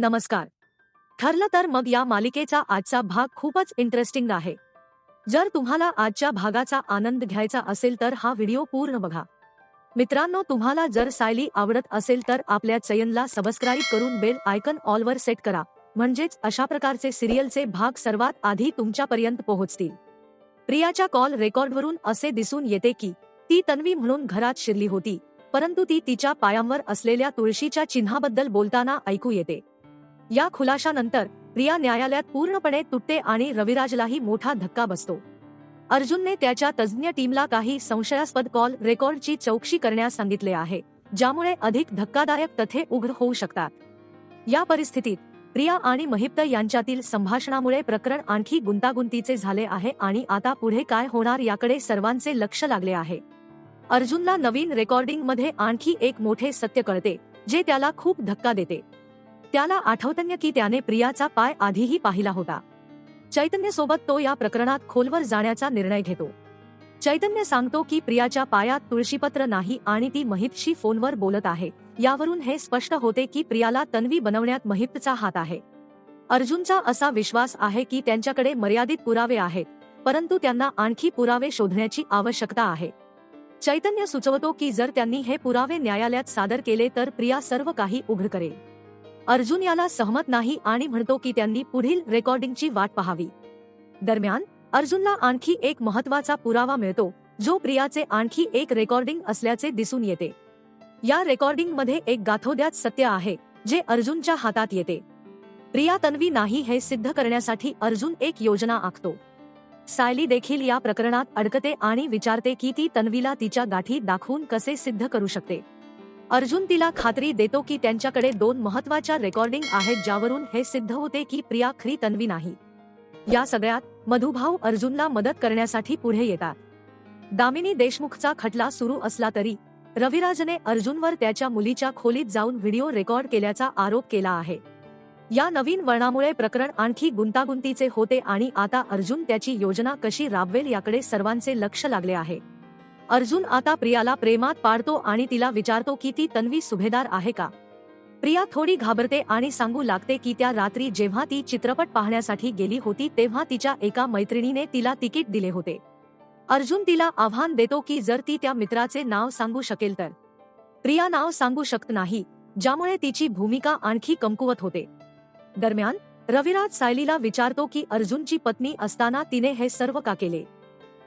नमस्कार. ठरलं तर मग या मालिकेचा आजचा भाग खूपच इंटरेस्टिंग आहे. जर तुम्हाला आजच्या भागाचा आनंद घ्यायचा असेल तर हा व्हिडिओ पूर्ण बघा. मित्रांनो तुम्हाला जर सायली आवडत असेल तर आपल्या चयनला सबस्क्राईब करून बेल आयकन ऑलवर सेट करा. म्हणजेच अशा प्रकारचे सिरियलचे भाग सर्वात आधी तुमच्यापर्यंत पोहोचतील. प्रियाच्या कॉल रेकॉर्डवरून असे दिसून येते की ती तन्वी म्हणून घरात शिरली होती परंतु ती तिच्या पायांवर असलेल्या तुळशीच्या चिन्हाबद्दल बोलताना ऐकू येते. या खुलाशानंतर प्रिया न्यायालयात पूर्णपणे तुटते आणि रविराजलाही मोठा धक्का बसतो. अर्जुनने त्याच्या तज्ज्ञ टीमला काही संशयास्पद कॉल रेकॉर्डची चौकशी करण्यास सांगितले आहे ज्यामुळे अधिक धक्कादायक तथ्ये उघड होऊ शकतात. या परिस्थितीत प्रिया आणि महिप्त यांच्यातील संभाषणामुळे प्रकरण आणखी गुंतागुंतीचे झाले आहे आणि आता पुढे काय होणार याकडे सर्वांचे लक्ष लागले आहे. अर्जुनला नवीन रेकॉर्डिंगमध्ये आणखी एक मोठे सत्य कळते जे त्याला खूप धक्का देते. त्याला आठवतन्य की त्याने प्रियाचा पाय आधीही पाहिला होता. चैतन्य सोबत तो या प्रकरणात खोलवर जाण्याचा निर्णय घेतो. चैतन्य सांगतो की प्रियाच्या पायात तुळशीपत्र नाही आणि ती महितशी फोनवर बोलत आहे. यावरून हे स्पष्ट होते की प्रियाला तन्वी बनवण्यात महितचा हात आहे. अर्जुनचा असा विश्वास आहे की त्यांच्याकडे मर्यादित पुरावे आहेत परंतु त्यांना आणखी पुरावे शोधण्याची आवश्यकता आहे. चैतन्य सुचवतो की जर त्यांनी हे पुरावे न्यायालयात सादर केले तर प्रिया सर्व काही उघड करेल. अर्जुन याला सहमत नाही आणि म्हणतो की त्यांनी पुढील रेकॉर्डिंगची वाट पाहावी. दरम्यान अर्जुनला आणखी एक महत्त्वाचा पुरावा मिळतो जो प्रियाचे आणखी एक रेकॉर्डिंग असल्याचे दिसून येते. या रेकॉर्डिंगमध्ये एक गाथोद्यात सत्य आहे जे अर्जुनच्या हातात येते. प्रिया तन्वी नाही हे सिद्ध करण्यासाठी अर्जुन एक योजना आखतो. सायली देखील या प्रकरणात अडकते आणि विचारते की ती तन्वीला तिच्या गाठी दाखवून कसे सिद्ध करू शकते. अर्जुन तिला खात्री देतो की त्यांच्याकडे दोन महत्त्वाच्या रेकॉर्डिंग आहेत ज्यावरून हे सिद्ध होते की प्रिया खरी तन्वी नाही. या सगळ्यात मधुभाऊ अर्जुनला मदत करण्यासाठी पुढे येतात. दामिनी देशमुखचा खटला सुरू असला तरी रविराजने अर्जुनवर त्याच्या मुलीच्या खोलीत जाऊन व्हिडिओ रेकॉर्ड केल्याचा आरोप केला आहे. या नवीन वळणामुळे प्रकरण आणखी गुंतागुंतीचे होते आणि आता अर्जुन त्याची योजना कशी राबवेल याकडे सर्वांचे लक्ष लागले आहे. अर्जुन आता प्रियाला प्रेमात पाडतो आणि तिला विचारतो की ती तन्वी सुभेदार आहे का? प्रिया थोडी घाबरते आणि सांगू लागते की त्या रात्री जेव्हा ती चित्रपट पाहण्यासाठी गेली होती तेव्हा तिच्या एका मैत्रिणीने तिला तिकीट दिले होते. अर्जुन तिला आव्हान देतो की जर ती त्या मित्राचे नाव सांगू शकेल तर. प्रिया नाव सांगू शकत नाही ज्यामुळे तिची भूमिका आणखी कमकुवत होते. दरम्यान रविराज सायलीला विचारतो की अर्जुनची पत्नी असताना तिने हे सर्व का केले?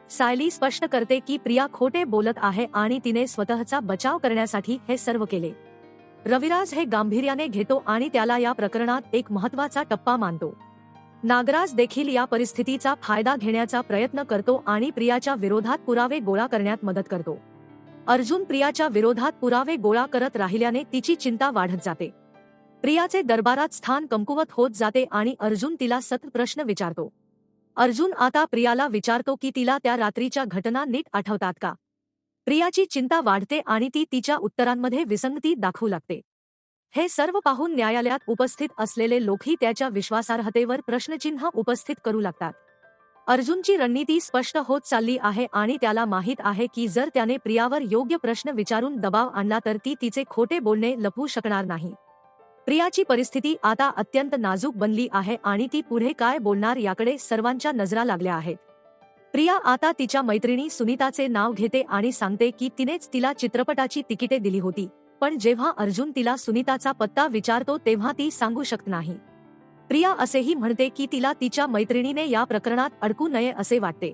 सायली स्पष्ट करते की प्रिया खोटे बोलत आहे आणि तिने स्वतःचा बचाव करण्यासाठी हे सर्व केले. रविराज हे गांभीर्याने घेतो आणि त्याला या प्रकरणात एक महत्त्वाचा टप्पा मानतो. नागराज देखील या परिस्थितीचा फायदा घेण्याचा प्रयत्न करतो आणि प्रियाच्या विरोधात पुरावे गोळा करण्यात मदत करतो. अर्जुन प्रियाच्या विरोधात पुरावे गोळा करत राहिल्याने तिची चिंता वाढत जाते. प्रियाचे दरबारात स्थान कमकुवत होत जाते आणि अर्जुन तिला सतत प्रश्न विचारतो. अर्जुन आता प्रियाला विचारतो की तिला त्या रात्रीच्या घटना नीट आठवतात का? प्रियाची चिंता वाढते आणि ती तिच्या उत्तरांमध्ये विसंगती दाखवू लागते. हे सर्व पाहून न्यायालयात उपस्थित असलेले लोकही त्याच्या विश्वासार्हतेवर प्रश्नचिन्ह उपस्थित करू लागतात. अर्जुनची रणनीती स्पष्ट होत चालली आहे आणि त्याला माहीत आहे की जर त्याने प्रियावर योग्य प्रश्न विचारून दबाव आणला तर ती तिचे खोटे बोलणे लपवू शकणार नाही. प्रियाची परिस्थिती आता अत्यंत नाजूक बनली आहे आणि ती पुढे काय बोलणार याकडे सर्वांच्या नजरा लागल्या आहेत. प्रिया आता तिच्या मैत्रिणी सुनीताचे नाव घेते आणि सांगते की तिनेच तिला चित्रपटाची तिकिटे दिली होती पण जेव्हा अर्जुन तिला सुनीताचा पत्ता विचारतो तेव्हा ती सांगू शकत नाही. प्रिया असेही म्हणते की तिला तिच्या मैत्रिणीने या प्रकरणात अडकू नये असे वाटते.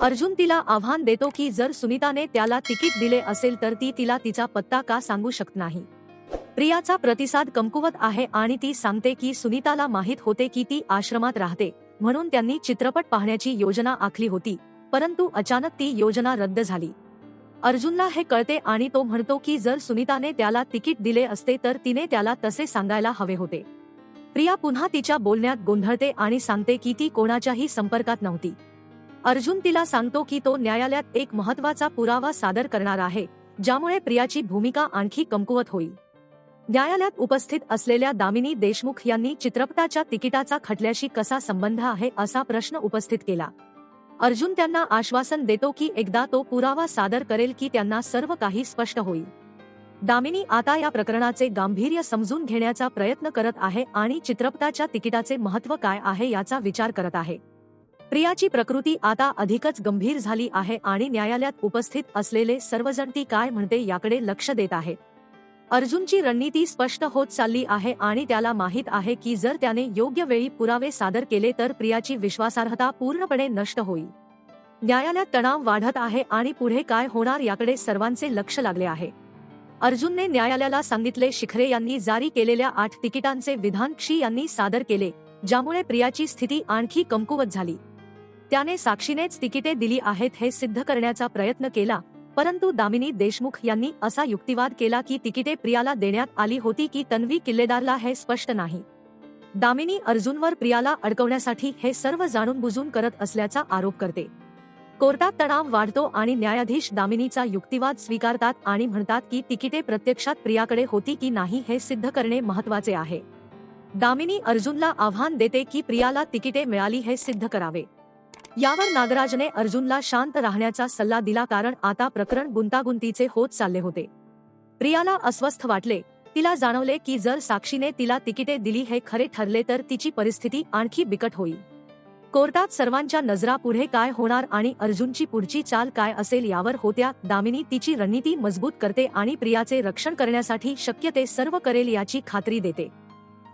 अर्जुन तिला आव्हान देतो की जर सुनीताने त्याला तिकीट दिले असेल तर ती तिला तिचा पत्ता का सांगू शकत नाही. प्रियाचा प्रतिसाद कमकुवत आहे आणि ती सांगते की सुनीताला माहीत होते की ती आश्रमात राहते म्हणून त्यांनी चित्रपट पाहण्याची योजना आखली होती परंतु अचानक ती योजना रद्द झाली. अर्जुनला हे कळते आणि तो म्हणतो की जर सुनीताने त्याला तिकीट दिले असते तर तिने त्याला तसे सांगायला हवे होते. प्रिया पुन्हा तिच्या बोलण्यात गोंधळते आणि सांगते की ती कोणाच्याही संपर्कात नव्हती. अर्जुन तिला सांगतो की तो न्यायालयात एक महत्त्वाचा पुरावा सादर करणार आहे ज्यामुळे प्रियाची भूमिका आणखी कमकुवत होईल. न्यायालयात उपस्थित असलेल्या दामिनी देशमुख यांनी चित्रपटाच्या तिकिटाचा खटल्याशी कसा संबंध आहे असा प्रश्न उपस्थित केला. अर्जुन त्यांना आश्वासन देतो की एकदा तो पुरावा सादर करेल की त्यांना सर्व काही स्पष्ट होईल. दामिनी आता या प्रकरणाचे गांभीर्य समजून घेण्याचा प्रयत्न करत आहे आणि चित्रपटाच्या तिकिटाचे महत्त्व काय आहे याचा विचार करत आहे. प्रियाची प्रकृती आता अधिकच गंभीर झाली आहे आणि न्यायालयात उपस्थित असलेले सर्वजण ती काय म्हणते याकडे लक्ष देत आहे अर्जुनची रणनीती स्पष्ट होत चालली आहे आणि त्याला माहीत आहे की जर त्याने योग्य वेळी पुरावे सादर केले तर प्रियाची विश्वासार्हता पूर्णपणे नष्ट होईल. न्यायालयात तणाव वाढत आहे आणि पुढे काय होणार याकडे सर्वांचे लक्ष लागले आहे. अर्जुनने न्यायालयाला सांगितले शिखरे यांनी जारी केलेल्या आठ तिकिटांचे विधान क्षी यांनी सादर केले ज्यामुळे प्रियाची स्थिती आणखी कमकुवत झाली. त्याने साक्षीनेच तिकिटे दिली आहेत हे सिद्ध करण्याचा प्रयत्न केला परंतु दामिनी देशमुख यांनी असा युक्तिवाद केला की तिकिटे प्रियाला देण्यात आली होती की तन्वी किल्लेदारला हे स्पष्ट नाही. दामिनी अर्जुनवर प्रियाला अडकवण्यासाठी हे सर्व जाणून बुजून करत असल्याचा आरोप करते. कोर्टात तणाव वाढतो आणि न्यायाधीश दामिनीचा युक्तिवाद स्वीकारतात आणि म्हणतात की तिकिटे प्रत्यक्षात प्रियाकडे होती की नाही हे सिद्ध करणे महत्त्वाचे आहे. दामिनी अर्जुनला आव्हान देते की प्रियाला तिकिटे मिळाली हे सिद्ध करावे. यावर नागराजने अर्जुनला शांत राहण्याचा सल्ला दिला कारण आता प्रकरण गुंतागुंतीचे होत चालले होते. प्रियाला अस्वस्थ वाटले. तिला जाणवले की जर साक्षीने तिला तिकिटे दिली हे खरे ठरले तर तिची परिस्थिती आणखी बिकट होईल. कोर्टात सर्वांच्या नजरा पुढे काय होणार आणि अर्जुनची पुढची चाल काय असेल यावर होत्या दामिनी तिची रणनीती मजबूत करते आणि प्रियाचे रक्षण करण्यासाठी शक्य ते सर्व करेल याची खात्री देते.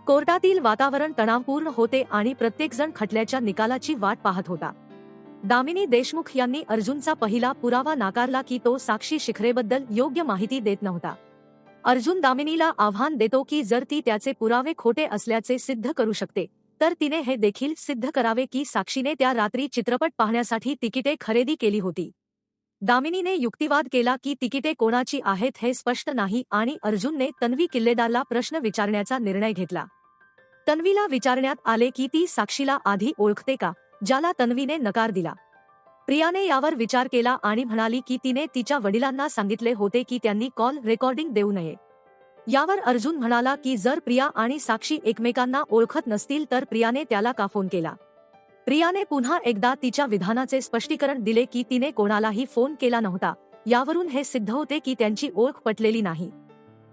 कोर्टातील वातावरण तणावपूर्ण होते आणि प्रत्येकजण खटल्याच्या निकालाची वाट पाहत होता. दामिनी देशमुख यांनी अर्जुनचा पहिला पुरावा नाकारला की तो साक्षी शिखरेबद्दल योग्य माहिती देत नव्हता. अर्जुन दामिनीला आव्हान देतो की जर ती त्याचे पुरावे खोटे असल्याचे सिद्ध करू शकते तर तिने हे देखील सिद्ध करावे की साक्षीने त्या रात्री चित्रपट पाहण्यासाठी तिकिटे खरेदी केली होती. दामिनीने युक्तिवाद केला की तिकिटे कोणाची आहेत हे स्पष्ट नाही आणि अर्जुनने तन्वी किल्लेदारला प्रश्न विचारण्याचा निर्णय घेतला. तन्वीला विचारण्यात आले की ती साक्षीला आधी ओळखते का? ज्याला तन्वीने नकार दिला. प्रियाने यावर विचार केला आणि म्हणाली की तिने तिच्या वडिलांना सांगितले होते की त्यांनी कॉल रेकॉर्डिंग देऊ नये. यावर अर्जुन म्हणाला की जर प्रिया आणि साक्षी एकमेकांना ओळखत नसतील तर प्रियाने त्याला का फोन केला? प्रियाने पुन्हा एकदा तिच्या विधानाचे स्पष्टीकरण दिले की तिने कोणालाही फोन केला नव्हता. यावरून हे सिद्ध होते की त्यांची ओळख पटलेली नाही.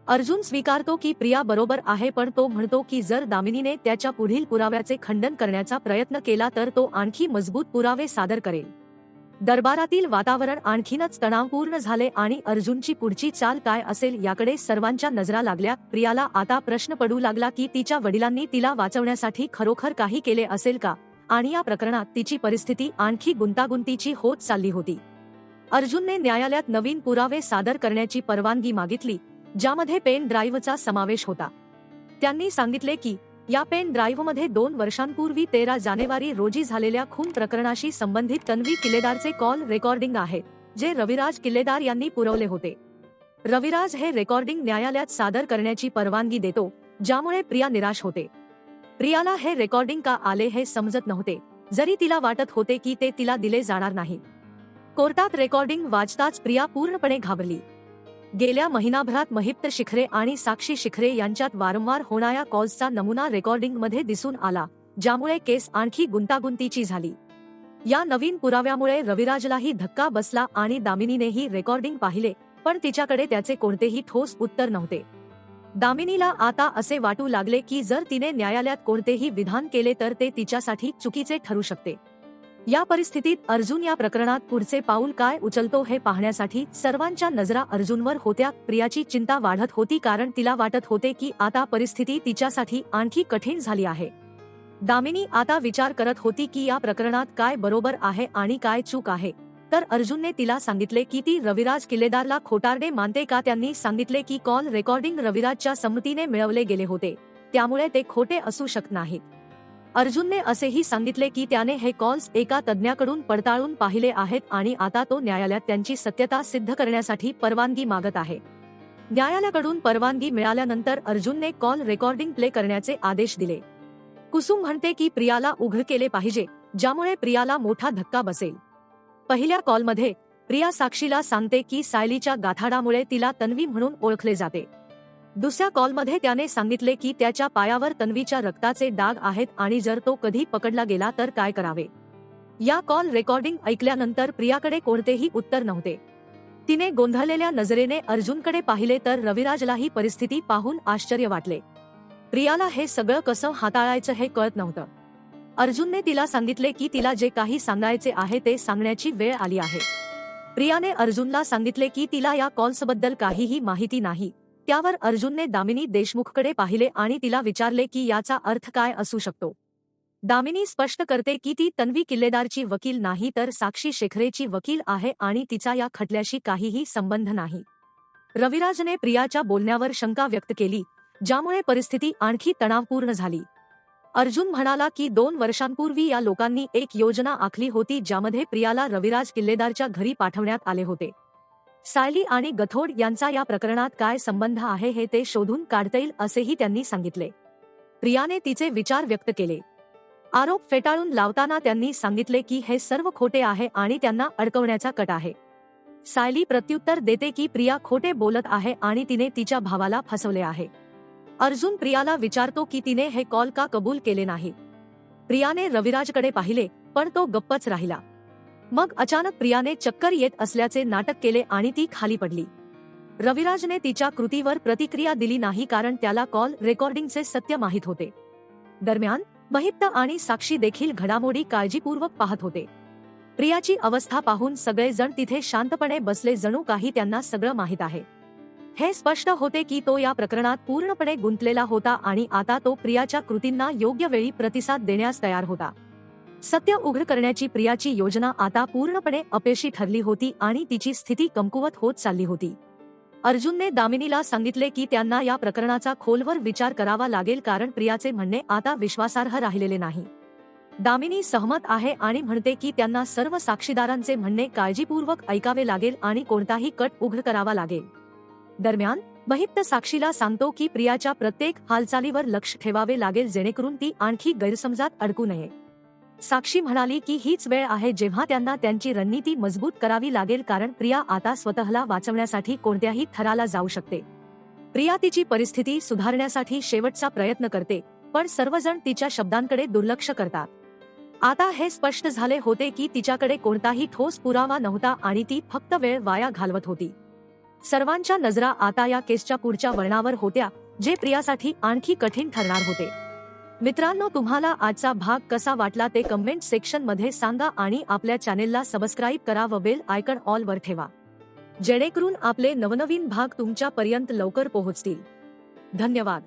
अर्जुन स्वीकारतो की प्रिया बरोबर आहे पण तो म्हणतो की जर दामिनीने त्याच्या पुढील पुराव्याचे खंडन करण्याचा प्रयत्न केला तर तो आणखी मजबूत पुरावे सादर करेल. दरबारातील वातावरण आणखीनच तणावपूर्ण झाले आणि अर्जुनची पुढची चाल काय असेल याकडे सर्वांच्या नजरा लागल्या. प्रियाला आता प्रश्न पडू लागला की तिच्या वडिलांनी तिला वाचवण्यासाठी खरोखर काही केले असेल का? आणि या प्रकरणात तिची परिस्थिती आणखी गुंतागुंतीची होत चालली होती. अर्जुनने न्यायालयात नवीन पुरावे सादर करण्याची परवानगी मागितली ज्यामध्ये पेन ड्राईव्हचा समावेश होता. त्यांनी सांगितले की या पेन ड्राईव्हमध्ये दोन वर्षांपूर्वी तेरा जानेवारी रोजी झालेल्या खून प्रकरणाशी संबंधित तन्वी किल्लेदारचे कॉल रेकॉर्डिंग आहे जे रविराज किल्लेदार यांनी पुरवले होते. रविराज हे रेकॉर्डिंग न्यायालयात सादर करण्याची परवानगी देतो ज्यामुळे प्रिया निराश होते. प्रियाला हे रेकॉर्डिंग का आले हे समजत नव्हते जरी तिला वाटत होते की ते तिला दिले जाणार नाही. कोर्टात रेकॉर्डिंग वाचताच प्रिया पूर्णपणे घाबरली. गेल्या महिनाभरात महिप्त शिखरे आणि साक्षी शिखरे यांच्यात वारंवार होणाऱ्या कॉल्सचा नमुना रेकॉर्डिंगमध्ये दिसून आला ज्यामुळे केस आणखी गुंतागुंतीची झाली. या नवीन पुराव्यामुळे रविराजलाही धक्का बसला आणि दामिनीनेही रेकॉर्डिंग पाहिले पण तिच्याकडे त्याचे कोणतेही ठोस उत्तर नव्हते. दामिनीला आता असे वाटू लागले की जर तिने न्यायालयात कोणतेही विधान केले तर ते तिच्यासाठी चुकीचे ठरू शकते. या परिस्थितीत अर्जुन या प्रकरणात पुढचे पाऊल काय उचलतो हे पाहण्यासाठी सर्वांच्या नजरा अर्जुनवर होत्या. प्रियाची चिंता वाढत होती कारण तिला वाटत होते की आता परिस्थिती तिच्यासाठी आणखी कठीण झाली आहे. दामिनी आता विचार करत होती की या प्रकरणात काय बरोबर आहे आणि काय चूक आहे. तर अर्जुनने तिला सांगितले की ती रविराज किल्लेदारला खोटारडे मानते का? त्यांनी सांगितले की कॉल रेकॉर्डिंग रविराजच्या संमतीने मिळवले गेले होते. त्यामुळे ते खोटे असू शकत नाहीत. अर्जुनने असेही सांगितले की त्याने हे कॉल्स एका तज्ज्ञाकडून पडताळून पाहिले आहेत आणि आता तो न्यायालयात त्यांची सत्यता सिद्ध करण्यासाठी परवानगी मागत आहे. न्यायालयाकडून परवानगी मिळाल्यानंतर अर्जुनने कॉल रेकॉर्डिंग प्ले करण्याचे आदेश दिले. कुसुम म्हणते की प्रियाला उघड केले पाहिजे ज्यामुळे प्रियाला मोठा धक्का बसेल. पहिल्या कॉलमध्ये प्रिया साक्षीला सांगते की सायलीच्या गाथाडामुळे तिला तन्वी म्हणून ओळखले जाते. दुसऱ्या कॉलमध्ये त्याने सांगितले की त्याच्या पायावर तन्वीच्या रक्ताचे डाग आहेत आणि जर तो कधी पकडला गेला तर काय करावे. या कॉल रेकॉर्डिंग ऐकल्यानंतर प्रियाकडे कोणतेही उत्तर नव्हते. तिने गोंधळलेल्या नजरेने अर्जुनकडे पाहिले तर रविराजलाही परिस्थिती पाहून आश्चर्य वाटले. प्रियाला हे सगळं कसं हाताळायचं हे कळत नव्हतं. अर्जुनने तिला सांगितले की तिला जे काही सांगायचे आहे ते सांगण्याची वेळ आली आहे. प्रियाने अर्जुनला सांगितले की तिला या कॉल्सबद्दल काहीही माहिती नाही. त्यावर अर्जुनने दामिनी देशमुखकडे पाहिले आणि तिला विचारले की याचा अर्थ काय असू शकतो. दामिनी स्पष्ट करते की ती तन्वी किल्लेदारची वकील नाही तर साक्षी शेखरेची वकील आहे आणि तिचा या खटल्याशी काहीही संबंध नाही. रविराजने प्रियाच्या बोलण्यावर शंका व्यक्त केली ज्यामुळे परिस्थिती आणखी तणावपूर्ण झाली. अर्जुन म्हणाला की दोन वर्षांपूर्वी या लोकांनी एक योजना आखली होती ज्यामध्ये प्रियाला रविराज किल्लेदारच्या घरी पाठवण्यात आले होते. सायली आणि गथोड यांचा या प्रकरणात काय संबंध आहे हे ते शोधून काढता येईल असेही त्यांनी सांगितले. प्रियाने तिचे विचार व्यक्त केले. आरोप फेटाळून लावताना त्यांनी सांगितले की हे सर्व खोटे आहे आणि त्यांना अडकवण्याचा कट आहे. सायली प्रत्युत्तर देते की प्रिया खोटे बोलत आहे आणि तिने तिच्या भावाला फसवले आहे. अर्जुन प्रियाला विचारतो की तिने हे कॉल का कबूल केले नाही? प्रियाने रविराजकडे पाहिले पण तो गप्पच राहिला. मग अचानक प्रियाने चक्कर येत असल्याचे नाटक केले आणि ती खाली पडली. रविराजने तिच्या कृतीवर प्रतिक्रिया दिली नाही कारण त्याला कॉल रेकॉर्डिंगचे सत्य माहीत होते. दरम्यान महिप्त आणि साक्षी देखील घडामोडी काळजीपूर्वक पाहत होते. प्रियाची अवस्था पाहून सगळेजण तिथे शांतपणे बसले जणू काही त्यांना सगळं माहीत आहे. हे स्पष्ट होते की तो या प्रकरणात पूर्णपणे गुंतलेला होता आणि आता तो प्रियाच्या कृतींना योग्य वेळी प्रतिसाद देण्यास तयार होता. सत्य उघड करण्याची प्रियाची योजना आता पूर्णपणे अपयशी ठरली होती आणि तिची स्थिती कमकुवत होत चालली होती. अर्जुनने दामिनीला सांगितले की त्यांना या प्रकरणाचा खोलवर विचार करावा लागेल कारण प्रियाचे म्हणणे आता विश्वासार्ह राहिलेले नाही. दामिनी सहमत आहे आणि म्हणते की त्यांना सर्व साक्षीदारांचे म्हणणे काळजीपूर्वक ऐकावे लागेल आणि कोणताही कट उघड करावा लागेल. दरम्यान महिप्त साक्षीला सांगतो की प्रियाच्या प्रत्येक हालचालीवर लक्ष ठेवावे लागेल जेणेकरून ती आणखी गैरसमजात अडकू नये. साक्षी म्हणाली की हीच वेळ आहे जेव्हा त्यांना त्यांची रणनीती मजबूत करावी लागेल कारण प्रिया आता स्वतःला वाचवण्यासाठी कोणत्याही थराला जाऊ शकते. प्रिया तिची परिस्थिती सुधारण्यासाठी शेवटचा प्रयत्न करते पण सर्वजण तिच्या शब्दांकडे दुर्लक्ष करतात. आता हे स्पष्ट झाले होते की तिच्याकडे कोणताही ठोस पुरावा नव्हता आणि ती फक्त वेळ वाया घालवत होती. सर्वांच्या नजरा आता या केसच्या पुढच्या वळणावर होत्या जे प्रियासाठी आणखी कठीण ठरणार होते. मित्रांनो तुम्हाला आजचा भाग कसा वाटला ते कमेंट सेक्शनमध्ये सांगा आणि आपल्या चॅनेलला सबस्क्राईब करा व बेल आयकन ऑल वर ठेवा. जेणेकरून आपले नवनवीन भाग तुमच्यापर्यंत लवकर पोहोचतील. धन्यवाद.